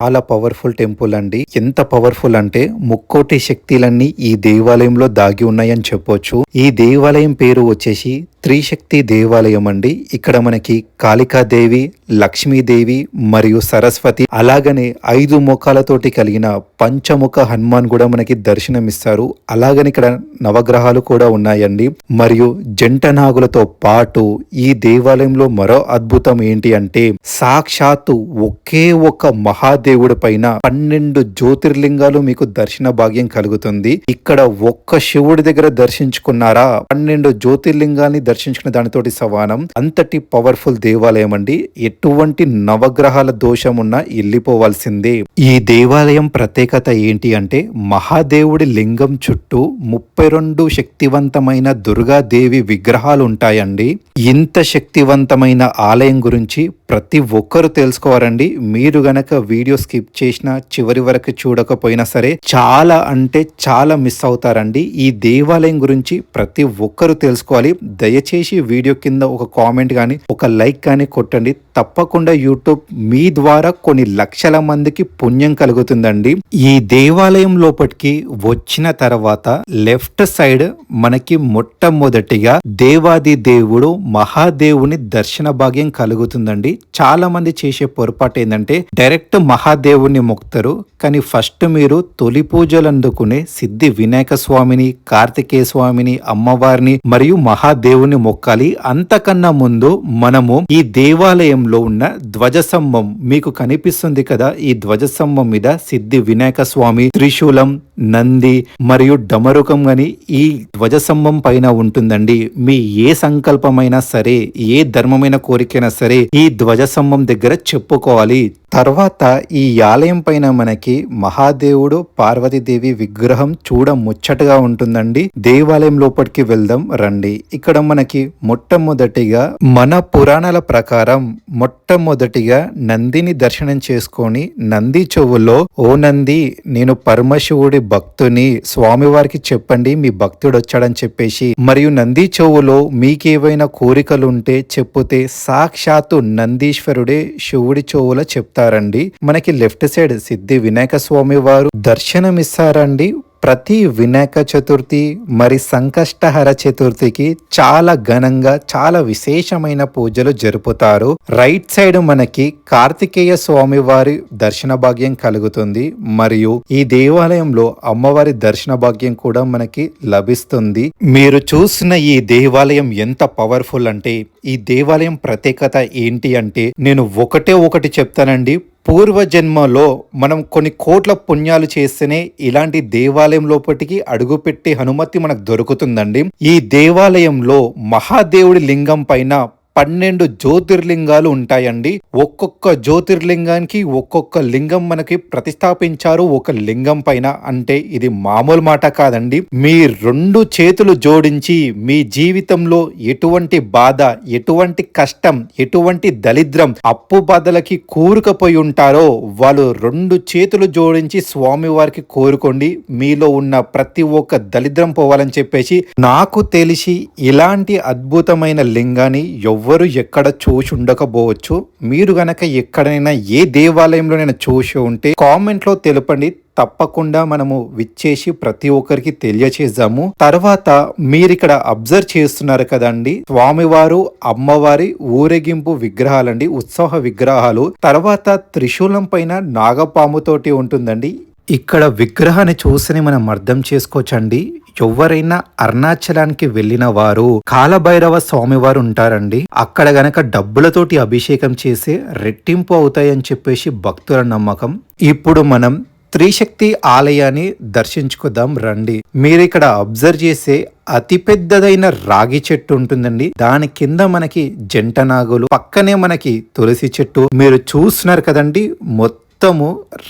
చాలా powerful temple అండి. ఎంత పవర్ఫుల్ అంటే ముక్కోటి శక్తులన్నీ ఈ దేవాలయంలో దాగి ఉన్నాయని చెప్పొచ్చు. ఈ దేవాలయం పేరు వచ్చేసి త్రిశక్తి దేవాలయం అండి. ఇక్కడ మనకి కాళికాదేవి లక్ష్మీదేవి మరియు సరస్వతి అలాగనే ఐదు ముఖాలతోటి కలిగిన పంచముఖ హనుమాన్ కూడా మనకి దర్శనమిస్తారు. అలాగని ఇక్కడ నవగ్రహాలు కూడా ఉన్నాయండి. మరియు జంట నాగులతో పాటు ఈ దేవాలయంలో మరో అద్భుతం ఏంటి అంటే సాక్షాత్తు ఒకే ఒక మహాదేవుడి పైన పన్నెండు జ్యోతిర్లింగాలు మీకు దర్శన భాగ్యం కలుగుతుంది. ఇక్కడ ఒక్క శివుడి దగ్గర దర్శించుకున్నారా? పన్నెండు జ్యోతిర్లింగాల్ని దర్శించుకున్న దానితోటి సమానం అంతటి పవర్ఫుల్ దేవాలయం అండి. ఎటువంటి నవగ్రహాల దోషం ఉన్నా వెళ్ళిపోవాల్సిందే ఈ దేవాలయం ప్రత్యేకత ఏంటి అంటే మహాదేవుడి లింగం చుట్టూ ముప్పై రెండు శక్తివంతమైన దుర్గాదేవి విగ్రహాలు ఉంటాయండి ఇంత శక్తివంతమైన ఆలయం గురించి ప్రతి ఒక్కరు తెలుసుకోవాలండి. మీరు గనక వీడియో స్కిప్ చేసిన చివరి వరకు చూడకపోయినా సరే చాలా అంటే చాలా మిస్ అవుతారండి. ఈ దేవాలయం గురించి ప్రతి ఒక్కరు తెలుసుకోవాలి. దయచేసి వీడియో కింద ఒక కామెంట్ కానీ ఒక లైక్ కానీ కొట్టండి. తప్పకుండా యూట్యూబ్ మీ ద్వారా కొన్ని లక్షల మందికి పుణ్యం కలుగుతుందండి. ఈ దేవాలయం లోపలికి వచ్చిన తర్వాత లెఫ్ట్ సైడ్ మనకి మొట్టమొదటిగా దేవాది దేవుడు మహాదేవుని దర్శన భాగ్యం కలుగుతుందండి. చాలా మంది చేసే పొరపాటు ఏంటంటే డైరెక్ట్ మహాదేవుని మొక్తారు. కానీ ఫస్ట్ మీరు తొలి పూజలు అందుకునే సిద్ధి వినాయక స్వామిని కార్తికేయ స్వామిని అమ్మవారిని మరియు మహాదేవుని మొక్కాలి. అంతకన్నా ముందు మనము ఈ దేవాలయంలో ఉన్న ధ్వజస్తంభం మీకు కనిపిస్తుంది కదా? ఈ ధ్వజస్తంభం మీద సిద్ధి వినాయక స్వామి త్రిశూలం నంది మరియు డమరుకం అని ఈ ధ్వజస్తంభం పైన ఉంటుందండి. మీ ఏ సంకల్పమైనా సరే ఏ ధర్మమైన కోరికైనా సరే ఈ ధ్వజస్తంభం దగ్గర చెప్పుకోవాలి. తర్వాత ఈ ఆలయం పైన మనకి మహాదేవుడు పార్వతీదేవి విగ్రహం చూడ ముచ్చటగా ఉంటుందండి. దేవాలయం లోపలికి వెళ్దాం రండి. ఇక్కడ మనకి మొట్టమొదటిగా మన పురాణాల ప్రకారం మొట్టమొదటిగా నందిని దర్శనం చేసుకొని నంది చెవులో ఓ నంది నేను పరమశివుడి భక్తుని స్వామివారికి చెప్పండి మీ భక్తుడు వచ్చాడని చెప్పేసి. మరియు నంది చెవులో మీకేవైనా కోరికలుంటే చెప్పితే సాక్షాత్తు నందీశ్వరుడే శివుడి చెవులో చెప్తారండి. మనకి లెఫ్ట్ సైడ్ సిద్ధి వినాయక స్వామి వారు దర్శనమిస్తారండి. ప్రతి వినాయక చతుర్థి మరి సంకష్టహర చతుర్థికి చాలా ఘనంగా చాలా విశేషమైన పూజలు జరుపుతారు. రైట్ సైడ్ మనకి కార్తికేయ స్వామి వారి దర్శన భాగ్యం కలుగుతుంది. మరియు ఈ దేవాలయంలో అమ్మవారి దర్శన భాగ్యం కూడా మనకి లభిస్తుంది. మీరు చూసిన ఈ దేవాలయం ఎంత పవర్ఫుల్ అంటే ఈ దేవాలయం ప్రత్యేకత ఏంటి అంటే నేను ఒకటే ఒకటి చెప్తానండి. పూర్వజన్మలో మనం కొన్ని కోట్ల పుణ్యాలు చేస్తేనే ఇలాంటి దేవాలయం లోపటికి అడుగుపెట్టే అనుమతి మనకు దొరుకుతుందండి. ఈ దేవాలయంలో మహాదేవుడి లింగం పైన పన్నెండు జ్యోతిర్లింగాలు ఉంటాయండి. ఒక్కొక్క జ్యోతిర్లింగానికి ఒక్కొక్క లింగం మనకి ప్రతిష్టాపించారు. ఒక లింగం పైన అంటే ఇది మామూలు మాట కాదండి. మీ రెండు చేతులు జోడించి మీ జీవితంలో ఎటువంటి బాధ ఎటువంటి కష్టం ఎటువంటి దరిద్రం అప్పు బాధలకి కూరుకపోయి ఉంటారో వాళ్ళు రెండు చేతులు జోడించి స్వామి వారికి కోరుకోండి. మీలో ఉన్న ప్రతి ఒక్క దరిద్రం పోవాలని చెప్పేసి నాకు తెలిసి ఇలాంటి అద్భుతమైన లింగాన్ని ఎవ్వరు ఎవ్వరు ఎక్కడ చూసి ఉండకపోవచ్చు. మీరు గనక ఎక్కడైనా ఏ దేవాలయంలోనైనా చూసి ఉంటే కామెంట్లో తెలపండి. తప్పకుండా మనము విచ్చేసి ప్రతి ఒక్కరికి తెలియచేద్దాము. తర్వాత మీరు ఇక్కడ అబ్జర్వ్ చేస్తున్నారు కదండి. స్వామివారు అమ్మవారి ఊరేగింపు విగ్రహాలండి. ఉత్సవ విగ్రహాలు. తర్వాత త్రిశూలం పైన నాగపాముతోటి ఉంటుందండి. ఇక్కడ విగ్రహాన్ని చూసి మనం అర్థం చేసుకోవచ్చండి. ఎవరైనా అరుణాచలానికి వెళ్ళిన వారు కాలభైరవ స్వామివారు ఉంటారండి. అక్కడ గనక డబ్బులతోటి అభిషేకం చేసి రెట్టింపు అవుతాయని చెప్పేసి భక్తుల నమ్మకం. ఇప్పుడు మనం త్రిశక్తి ఆలయాన్ని దర్శించుకుందాం రండి. మీరు ఇక్కడ అబ్జర్వ్ చేసే అతి పెద్దదైన రాగి చెట్టు ఉంటుందండి. దాని కింద మనకి జంట నాగులు పక్కనే మనకి తులసి చెట్టు. మీరు చూస్తున్నారు కదండి మొత్తం మొత్తము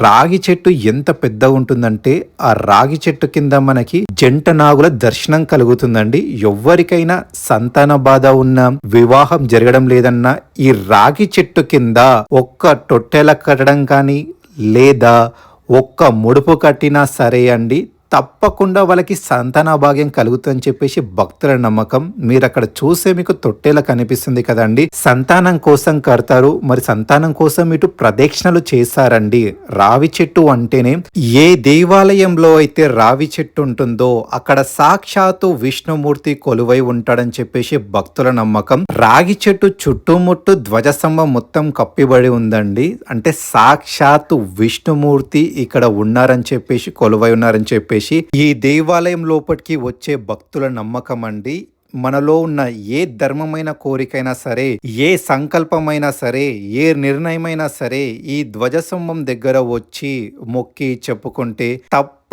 రాగి చెట్టు ఎంత పెద్దగా ఉంటుందంటే ఆ రాగి చెట్టు కింద మనకి జంట నాగుల దర్శనం కలుగుతుందండి. ఎవరికైనా సంతాన బాధ ఉన్న వివాహం జరగడం లేదన్నా ఈ రాగి చెట్టు కింద ఒక్క టొట్టెల కట్టడం కానీ లేదా ఒక్క ముడుపు కట్టినా సరే అండి తప్పకుండా వాళ్ళకి సంతాన భాగ్యం కలుగుతుందని చెప్పేసి భక్తుల నమ్మకం. మీరు అక్కడ చూసే మీకు తొట్టేలా కనిపిస్తుంది కదండి. సంతానం కోసం కడతారు. మరి సంతానం కోసం ఇటు ప్రదక్షిణలు చేశారండి. రావి చెట్టు అంటేనే ఏ దేవాలయంలో అయితే రావి చెట్టు ఉంటుందో అక్కడ సాక్షాత్తు విష్ణుమూర్తి కొలువై ఉంటాడని చెప్పేసి భక్తుల నమ్మకం. రాగి చెట్టు చుట్టుముట్టు ధ్వజస్తంభం మొత్తం కప్పిబడి ఉందండి. అంటే సాక్షాత్తు విష్ణుమూర్తి ఇక్కడ ఉన్నారని చెప్పేసి కొలువై ఉన్నారని చెప్పేసి ఈ దేవాలయం లోపలికి వచ్చే భక్తుల నమ్మకం అండి. మనలో ఉన్న ఏ ధర్మమైన కోరికైనా సరే ఏ సంకల్పమైనా సరే ఏ నిర్ణయమైనా సరే ఈ ధ్వజస్తంభం దగ్గర వచ్చి మొక్కి చెప్పుకుంటే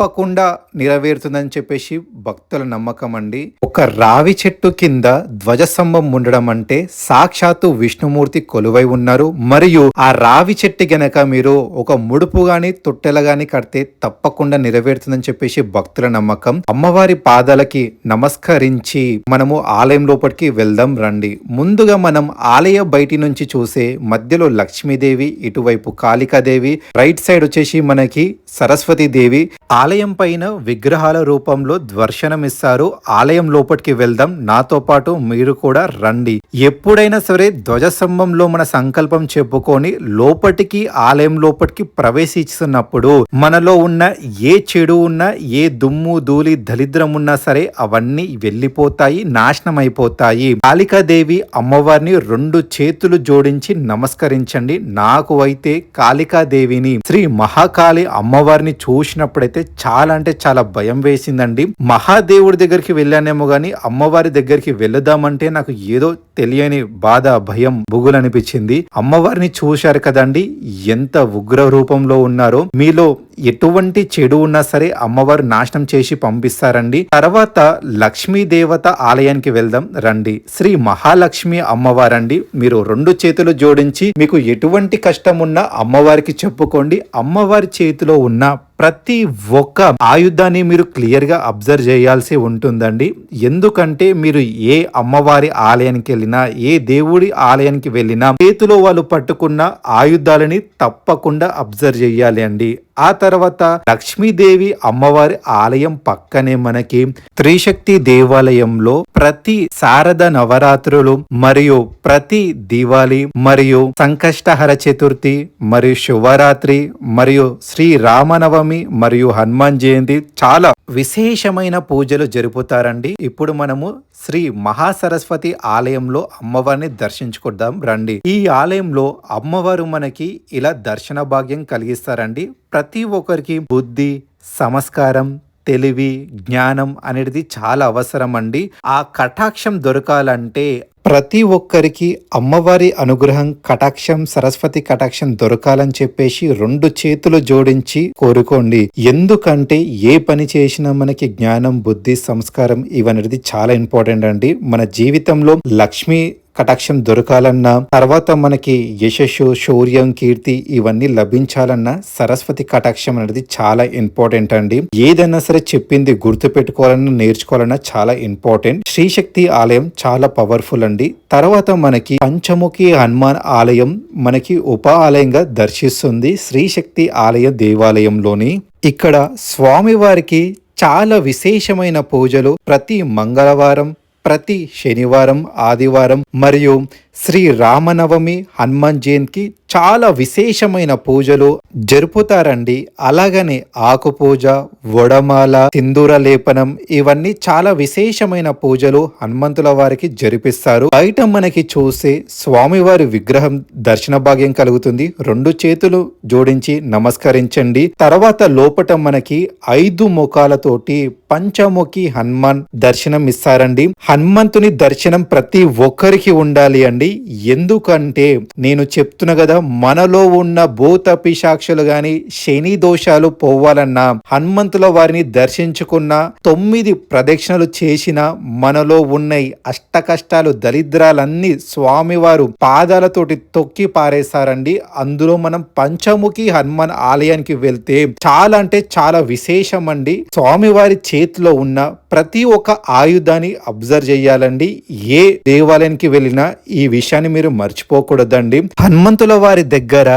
తప్పకుండా నెరవేరుతుందని చెప్పేసి భక్తుల నమ్మకం అండి. ఒక రావి చెట్టు కింద ధ్వజస్తంభం ఉండడం అంటే సాక్షాత్తు విష్ణుమూర్తి కొలువై ఉన్నారు. మరియు ఆ రావి చెట్టు గనక మీరు ఒక ముడుపు గాని తొట్టెల గాని కడితే తప్పకుండా నెరవేరుతుందని చెప్పేసి భక్తుల నమ్మకం. అమ్మవారి పాదాలకి నమస్కరించి మనము ఆలయం లోపలికి వెళ్దాం రండి. ముందుగా మనం ఆలయ బయటి నుంచి చూసే మధ్యలో లక్ష్మీదేవి ఇటువైపు కాళికాదేవి రైట్ సైడ్ వచ్చేసి మనకి సరస్వతి దేవి ఆలయ పైన విగ్రహాల రూపంలో దర్శనమిస్తారు. ఆలయం లోపలికి వెళ్దాం. నాతో పాటు మీరు కూడా రండి. ఎప్పుడైనా సరే ధ్వజస్తంభంలో మన సంకల్పం చెప్పుకొని లోపటికి ఆలయం లోపటికి ప్రవేశిస్తున్నప్పుడు మనలో ఉన్న ఏ చెడు ఉన్నా ఏ దుమ్ము ధూళి దరిద్రం ఉన్నా సరే అవన్నీ వెళ్ళిపోతాయి నాశనం అయిపోతాయి కాళికాదేవి అమ్మవారిని రెండు చేతులు జోడించి నమస్కరించండి. నాకు అయితే కాళికాదేవిని శ్రీ మహాకాళి అమ్మవారిని చూసినప్పుడైతే చాలా అంటే చాలా భయం వేసిందండి. మహాదేవుడి దగ్గరికి వెళ్ళానేమో గాని అమ్మవారి దగ్గరికి వెళదామంటే నాకు ఏదో తెలియని బాధ భయం బుగులనిపించింది. అమ్మవారిని చూశారు కదండి ఎంత ఉగ్ర రూపంలో ఉన్నారో. మీలో ఎటువంటి చెడు ఉన్నా సరే అమ్మవారు నాశనం చేసి పంపిస్తారండి. తర్వాత లక్ష్మీ దేవత ఆలయానికి వెళ్దాం. రండి. శ్రీ మహాలక్ష్మి అమ్మవారండి. మీరు రెండు చేతులు జోడించి మీకు ఎటువంటి కష్టం ఉన్నా అమ్మవారికి చెప్పుకోండి. అమ్మవారి చేతిలో ఉన్న ప్రతి ఒక్క ఆయుధాన్ని మీరు క్లియర్గా అబ్జర్వ్ చేయాల్సి ఉంటుందండి. ఎందుకంటే మీరు ఏ అమ్మవారి ఆలయానికి వెళ్ళినా ఏ దేవుడి ఆలయానికి వెళ్ళినా చేతిలో వాళ్ళు పట్టుకున్న ఆయుధాలని తప్పకుండా అబ్జర్వ్ చేయాలి అండి. ఆ తర్వాత లక్ష్మీదేవి అమ్మవారి ఆలయం పక్కనే మనకి త్రిశక్తి దేవాలయంలో ప్రతి శారద నవరాత్రులు మరియు ప్రతి దివాళి మరియు సంకష్టహర చతుర్థి మరియు శివరాత్రి మరియు శ్రీ రామనవమి మరియు హనుమాన్ జయంతి చాలా విశేషమైన పూజలు జరుపుతారండి. ఇప్పుడు మనము శ్రీ మహాసరస్వతి ఆలయంలో అమ్మవారిని దర్శించుకుందాం రండి. ఈ ఆలయంలో అమ్మవారు మనకి ఇలా దర్శన భాగ్యం కలిగిస్తారండి. ప్రతి ఒక్కరికి బుద్ధి సంస్కారం తెలివి జ్ఞానం అనేది చాలా అవసరం అండి. ఆ కటాక్షం దొరకాలంటే ప్రతి ఒక్కరికి అమ్మవారి అనుగ్రహం కటాక్షం సరస్వతి కటాక్షం దొరకాలని చెప్పేసి రెండు చేతులు జోడించి కోరుకోండి. ఎందుకంటే ఏ పని చేసినా మనకి జ్ఞానం బుద్ధి సంస్కారం ఇవనేది చాలా ఇంపార్టెంట్ అండి. మన జీవితంలో లక్ష్మి కటాక్షం దొరకాలన్నా తర్వాత మనకి యశస్సు శౌర్యం కీర్తి ఇవన్నీ లభించాలన్నా సరస్వతి కటాక్షం అనేది చాలా ఇంపార్టెంట్ అండి. ఏదైనా సరే చెప్పింది గుర్తు పెట్టుకోవాలన్నా నేర్చుకోవాలన్నా చాలా ఇంపార్టెంట్. శ్రీశక్తి ఆలయం చాలా పవర్ఫుల్ అండి. తర్వాత మనకి పంచముఖి హనుమాన్ ఆలయం మనకి ఉప ఆలయంగా దర్శిస్తుంది శ్రీశక్తి ఆలయ దేవాలయంలోని. ఇక్కడ స్వామివారికి చాలా విశేషమైన పూజలు ప్రతి మంగళవారం ప్రతి శనివారం ఆదివారం మరియు శ్రీ రామనవమి హనుమాన్ జయంతికి చాలా విశేషమైన పూజలు జరుపుతారండి. అలాగనే ఆకు పూజ వడమాల సింధూర లేపనం ఇవన్నీ చాలా విశేషమైన పూజలు హనుమంతుల వారికి జరిపిస్తారు. బయట మనకి చూసే స్వామివారి విగ్రహం దర్శన భాగ్యం కలుగుతుంది. రెండు చేతులు జోడించి నమస్కరించండి. తర్వాత లోపట మనకి ఐదు ముఖాలతోటి పంచముఖి హనుమాన్ దర్శనం ఇస్తారండి హనుమంతుని దర్శనం ప్రతి ఒక్కరికి ఉండాలి అండి. ఎందుకంటే నేను చెప్తున్నా కదా మనలో ఉన్న భూత పిశాక్షులు గాని శని దోషాలు పోవాలన్నా హనుమంతుల వారిని దర్శించుకున్న తొమ్మిది ప్రదక్షిణలు చేసిన మనలో ఉన్న అష్ట కష్టాలు దరిద్రాలన్నీ స్వామివారు పాదాలతోటి తొక్కి పారేశారండి. అందులో మనం పంచముఖి హనుమాన్ ఆలయానికి వెళ్తే చాలా అంటే చాలా విశేషం అండి స్వామివారి చేతిలో ఉన్న ప్రతి ఒక్క ఆయుధాన్ని అబ్జర్వ్ చేయాలండి. ఏ దేవాలయానికి వెళ్ళినా ఈ విషయాన్ని మీరు మర్చిపోకూడదండి. హనుమంతుల వారి దగ్గర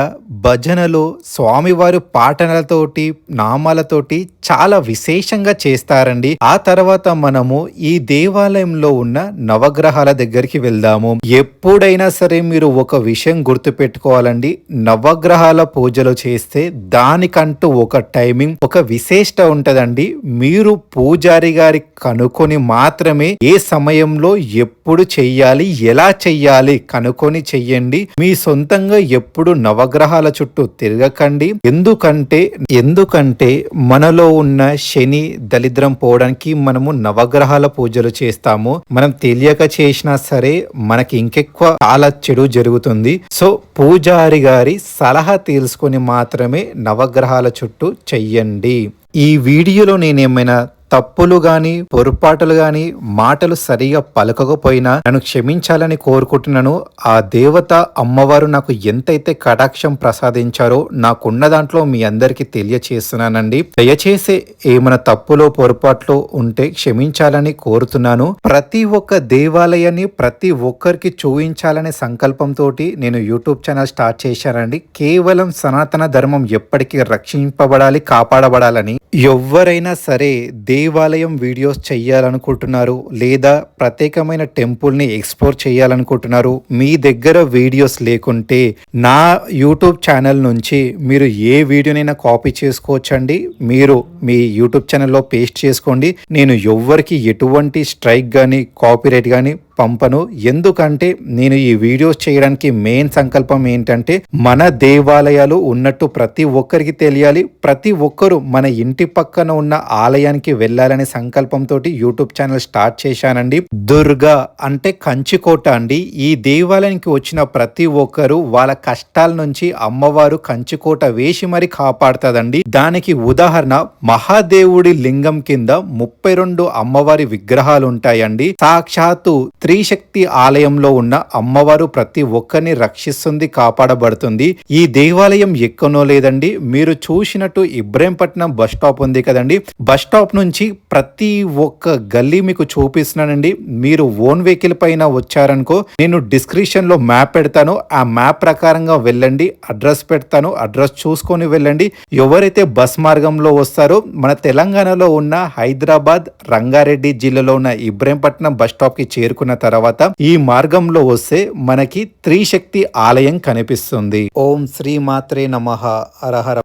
భజనలు స్వామివారి పాటనలతోటి నామాలతోటి చాలా విశేషంగా చేస్తారండి. ఆ తర్వాత మనము ఈ దేవాలయంలో ఉన్న నవగ్రహాల దగ్గరికి వెళ్దాము. ఎప్పుడైనా సరే మీరు ఒక విషయం గుర్తుపెట్టుకోవాలండి. నవగ్రహాల పూజలు చేస్తే దానికంటూ ఒక టైమింగ్ ఒక విశేషత ఉంటదండి. మీరు పూజారి గారి కనుక్కొని మాత్రమే ఏ సమయంలో ఎప్పుడు చెయ్యాలి ఎలా చెయ్యాలి కనుక్కొని చెయ్యండి. మీ సొంతంగా ఎప్పుడు నవగ్రహాల చుట్టూ తిరగకండి. ఎందుకంటే ఎందుకంటే మనలో ఉన్న శని దరిద్రం పోవడానికి మనము నవగ్రహాల పూజలు చేస్తాము. మనం తెలియక చేసినా సరే మనకి ఇంకెక్కువ చాలా చెడు జరుగుతుంది. సో పూజారి గారి సలహా తీసుకొని మాత్రమే నవగ్రహాల చుట్టూ చెయ్యండి. ఈ వీడియోలో నేనేమైనా తప్పులు గాని పొరపాటులు గాని మాటలు సరిగా పలకకపోయినా నన్ను క్షమించాలని కోరుకుంటున్నాను. ఆ దేవత అమ్మవారు నాకు ఎంతైతే కటాక్షం ప్రసాదించారో నాకున్న దాంట్లో మీ అందరికీ తెలియచేస్తున్నానండి. దయచేసి ఏమైనా తప్పులో పొరపాట్లు ఉంటే క్షమించాలని కోరుతున్నాను. ప్రతి ఒక్క దేవాలయాన్ని ప్రతి ఒక్కరికి చూపించాలనే సంకల్పంతో నేను యూట్యూబ్ ఛానల్ స్టార్ట్ చేశానండి. కేవలం సనాతన ధర్మం ఎప్పటికీ రక్షింపబడాలి కాపాడబడాలని. ఎవరైనా సరే దేవాలయం వీడియోస్ చేయాలనుకుంటున్నారు లేదా ప్రత్యేకమైన టెంపుల్ని ఎక్స్ప్లోర్ చేయాలనుకుంటున్నారు మీ దగ్గర వీడియోస్ లేకుంటే నా యూట్యూబ్ ఛానల్ నుంచి మీరు ఏ వీడియోనైనా కాపీ చేసుకోవచ్చండి. మీరు మీ యూట్యూబ్ ఛానల్లో పేస్ట్ చేసుకోండి. నేను ఎవ్వరికి ఎటువంటి స్ట్రైక్ కానీ కాపీరైట్ కానీ పంపను. ఎందుకంటే నేను ఈ వీడియోస్ చేయడానికి మెయిన్ సంకల్పం ఏంటంటే మన దేవాలయాలు ఉన్నట్టు ప్రతి ఒక్కరికి తెలియాలి. ప్రతి ఒక్కరు మన ఇంటి పక్కన ఉన్న ఆలయానికి వెళ్ళాలనే సంకల్పంతో యూట్యూబ్ ఛానల్ స్టార్ట్ చేశానండి. దుర్గా అంటే కంచికోట అండి. ఈ దేవాలయానికి వచ్చిన ప్రతి ఒక్కరు వాళ్ళ కష్టాల నుంచి అమ్మవారు కంచికోట వేసి మరి కాపాడుతుందండి. దానికి ఉదాహరణ మహాదేవుడి లింగం కింద ముప్పై రెండు అమ్మవారి విగ్రహాలు ఉంటాయండి. సాక్షాత్తు స్త్రీశక్తి ఆలయంలో ఉన్న అమ్మవారు ప్రతి ఒక్కరిని రక్షిస్తుంది కాపాడబడుతుంది. ఈ దేవాలయం ఎక్కనో లేదండి. మీరు చూసినట్టు ఇబ్రహీంపట్నం బస్ స్టాప్ ఉంది కదండి. బస్ స్టాప్ నుంచి ప్రతి ఒక్క గల్లీ మీకు చూపిస్తున్నానండి. మీరు ఓన్ వెహికల్ పైన వచ్చారనుకో నేను డిస్క్రిప్షన్లో మ్యాప్ పెడతాను. ఆ మ్యాప్ ప్రకారంగా వెళ్ళండి. అడ్రస్ పెడతాను. అడ్రస్ చూసుకొని వెళ్ళండి. ఎవరైతే బస్ మార్గంలో వస్తారో మన తెలంగాణలో ఉన్న హైదరాబాద్ రంగారెడ్డి జిల్లాలో ఉన్న ఇబ్రహీంపట్నం బస్ స్టాప్కి చేరుకున్న తర్వాత ఈ మార్గంలో వస్తే మనకి త్రిశక్తి ఆలయం కనిపిస్తుంది. ఓం శ్రీ మాత్రే నమ. అరహర.